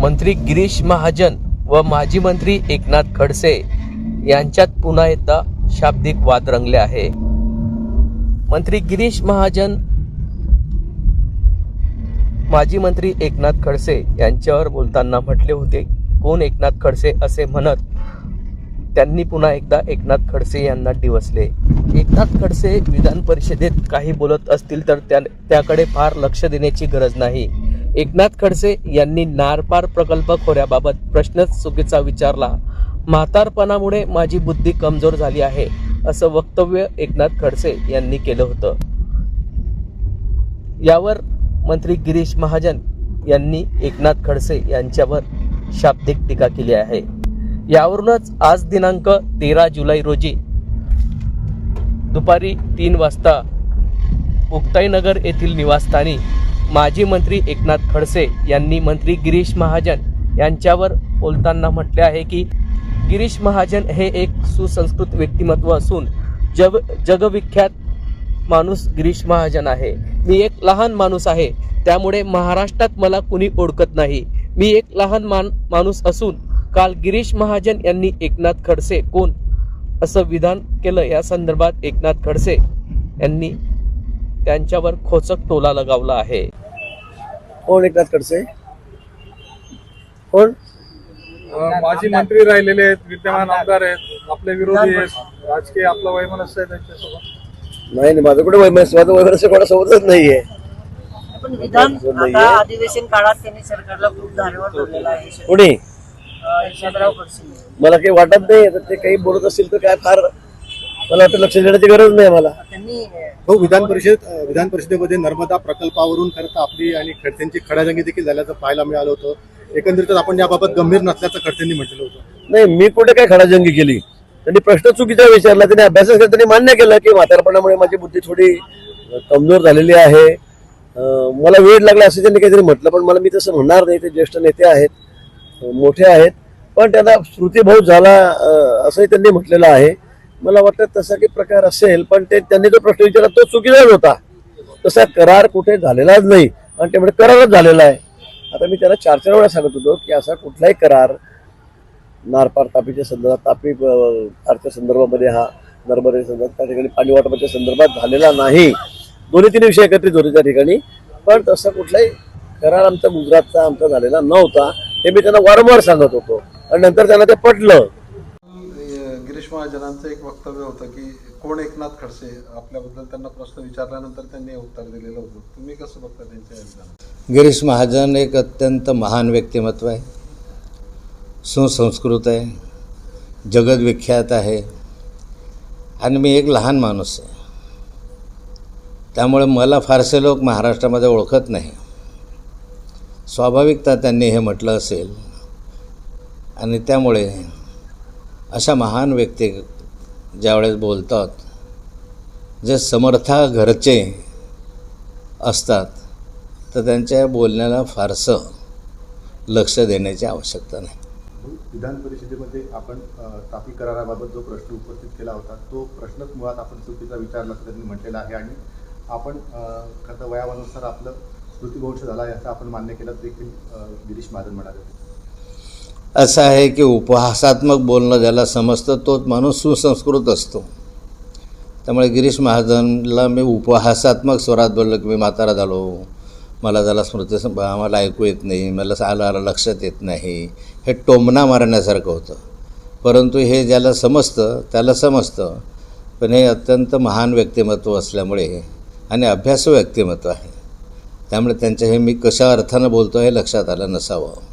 मंत्री गिरीश महाजन व माजी मंत्री एकनाथ खडसे यांच्यात पुन्हा एकदा शाब्दिक वाद रंगले आहे. मंत्री गिरीश महाजन माजी मंत्री एकनाथ खडसे यांच्यावर बोलताना म्हटले होते कोण एकनाथ खडसे असे म्हणत? त्यांनी पुन्हा एकदा एकनाथ खडसे यांना डिवसले. एकनाथ खडसे विधान परिषदेत काही बोलत असतील तर त्या त्याकडे फार लक्ष देण्याची गरज नाही. एकनाथ खडसे यांनी नारपार प्रकल्प खोऱ्याबाबत प्रश्नच चुकीचा विचारला. म्हातारपणामुळे माझी बुद्धी कमजोर झाली आहे असं वक्तव्य एकनाथ खडसे यांनी केलं होतं. यावर मंत्री गिरीश महाजन यांनी एकनाथ खडसे यांच्यावर शाब्दिक टीका केली आहे. यावरूनच आज दिनांक तेरा जुलै रोजी दुपारी तीन वाजता मुक्ताईनगर येथील निवासस्थानी माजी मंत्री एकनाथ खडसे यांनी मंत्री गिरीश महाजन यांच्यावर बोलताना म्हटले आहे की गिरीश महाजन हे एक सुसंस्कृत व्यक्तिमत्व असून जग जगविख्यात माणूस गिरीश महाजन आहे. मी एक लहान माणूस आहे. त्यामुळे महाराष्ट्रात मला कुणी ओळखत नाही. मी एक लहान मान माणूस असून काल गिरीश महाजन यांनी एकनाथ खडसे कोण असं विधान केलं या संदर्भात एकनाथ खडसे यांनी त्यांच्यावर खोचक टोला लगावला आहे. कोण एकनाथ खडसे? कोण? माजी मंत्री राहिलेले आहेत विद्यमान आमदार आहेत आपले विरोधी आहेत. राजकीय आपला वैमनस्य आहे त्यांच्यासोबत. नाही नाही माझं कुठे वैमनस्य? माझं वैमनस्य कोणासोबतच नाहीये. पण विधान. आता अधिवेशन काळात त्यांनी सरकारला खूप धारेवर धरलेलं आहे. कोणी? अं, यशवंतराव खडसे. मला काही वाटत नाही आता ते काही बोलत असतील तर काय फार मला वाटतं लक्ष देण्याची गरज नाही मला त्यांनी हो विधान परिषद विधान परिषदेमध्ये नर्मदा प्रकल्पावरून खरं आपली आणि खडसेंची खडाजंगी देखील झाल्याचं पाहायला मिळालं होतं. एकंदरीतच आपण याबाबत गंभीर नसल्याचं खडसेंनी म्हटलेलं होतं. नाही मी कुठे काय खडाजंगी केली? त्यांनी प्रश्न चुकीचा विचारला त्यांनी अभ्यास केला त्यांनी मान्य केलं की म्हातारपणामुळे माझी बुद्धी थोडी कमजोर झालेली आहे. मला वेळ लागला असं त्यांनी काहीतरी म्हटलं पण मला मी तसं म्हणणार नाही ते ज्येष्ठ नेते आहेत मोठे आहेत. पण त्यांना श्रुतीभाऊ झाला असंही त्यांनी म्हटलेलं आहे. मला वाटतं तसा काही प्रकार असेल पण ते त्यांनी जो प्रश्न विचारला तो चुकीचाच होता. तसा करार कुठे झालेलाच नाही. आणि त्यामुळे करारच झालेला आहे. आता मी त्याला चार चार वेळा सांगत होतो की असा कुठलाही करार नारपार तापीच्या संदर्भात तापी अं, पारच्या संदर्भामध्ये हा नर्मदेच्या संदर्भात त्या ठिकाणी पाणी वाटपाच्या संदर्भात झालेला नाही. दोन्ही तीन विषय एकत्रित होते त्या ठिकाणी. पण तसा कुठलाही करार आमचा गुजरातचा आमचा झालेला नव्हता. हे मी त्यांना वारंवार सांगत होतो. आणि नंतर त्यांना ते पटलं. गिरीश महाजनांचं एक वक्तव्य होतं की कोण एकनाथ खडसे आपल्याबद्दल त्यांना प्रश्न विचारल्यानंतर त्यांनी उत्तर दिलेलं होतं. तुम्ही कसं बघता त्यांच्या गिरीश महाजन एक अत्यंत महान व्यक्तिमत्व आहे. सुसंस्कृत आहे. जगदविख्यात आहे. आणि मी एक लहान माणूस आहे. त्यामुळे मला फारसे लोक महाराष्ट्रामध्ये ओळखत नाही. स्वाभाविकता त्यांनी हे म्हटलं असेल. आणि त्यामुळे अशा महान व्यक्ती ज्यावेळेस बोलतात जे समर्था घरचे असतात तर त्यांच्या बोलण्याला फारसं लक्ष देण्याची आवश्यकता नाही. विधान परिषदेमध्ये आपण तापी कराराबाबत जो प्रश्न उपस्थित केला होता तो प्रश्नच मुळात आपण चुकीचा विचारला असं त्यांनी म्हटलेला आहे आणि आपण खरं तर वयानुसार आपलं स्मृतिभ्रंश झाला याचं आपण मान्य केलं देखील गिरीश महाजन म्हणाले असं आहे की उपहासात्मक बोलणं ज्याला समजतं तोच माणूस सुसंस्कृत असतो. त्यामुळे गिरीश महाजनला मी उपहासात्मक स्वरात बोललो की मी म्हातारा झालो. मला त्याला स्मृती आम्हाला ऐकू येत नाही मला आलं आला लक्षात येत नाही. हे टोमणा मारण्यासारखं होतं. परंतु हे ज्याला समजतं त्याला समजतं. पण हे अत्यंत महान व्यक्तिमत्व असल्यामुळे आणि अभ्यासू व्यक्तिमत्व आहे. त्यामुळे त्यांच्या हे मी कशा अर्थानं बोलतो हे लक्षात आलं नसावं.